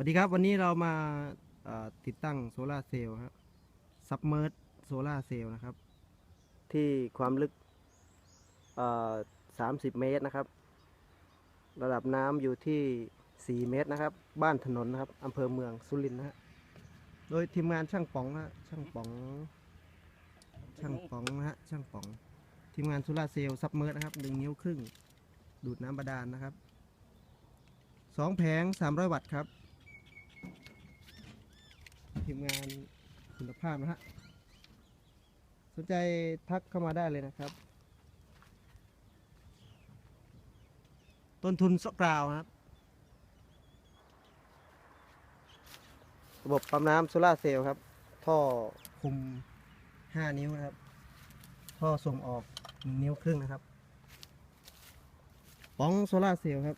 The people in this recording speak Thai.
วัสดีครับวันนี้เรามาติดตั้งโซลาเซลล์ครับซับเมอร์โซลาเซลล์นะครับ ที่ความลึกเอ่อ30เมตรนะครับ ระดับน้ำอยู่ที่ 4 เมตรนะครับ บ้านถนนนะครับอำเภอเมืองสุรินทร์นะฮะโดยทีมงานช่างป๋องนะฮะช่างป๋อง ช่างป๋องนะฮะช่างป๋อง ทีมงานโซลาเซลล์ซับเมอร์นะครับหนึ่งนิ้วครึ่ง ดูดน้ำบาดาลนะครับสองแผง300 วัตต์ครับ ทีมงานคุณภาพนะฮะ สนใจทักเข้ามาได้เลยนะครับ ต้นทุนสกราวครับ ระบบปั๊มน้ำโซลาเซลล์ครับ ท่อคุม 5 นิ้วนะครับ ท่อส่งออก 1 นิ้วครึ่งนะครับป๋องโซลาเซลล์ครับ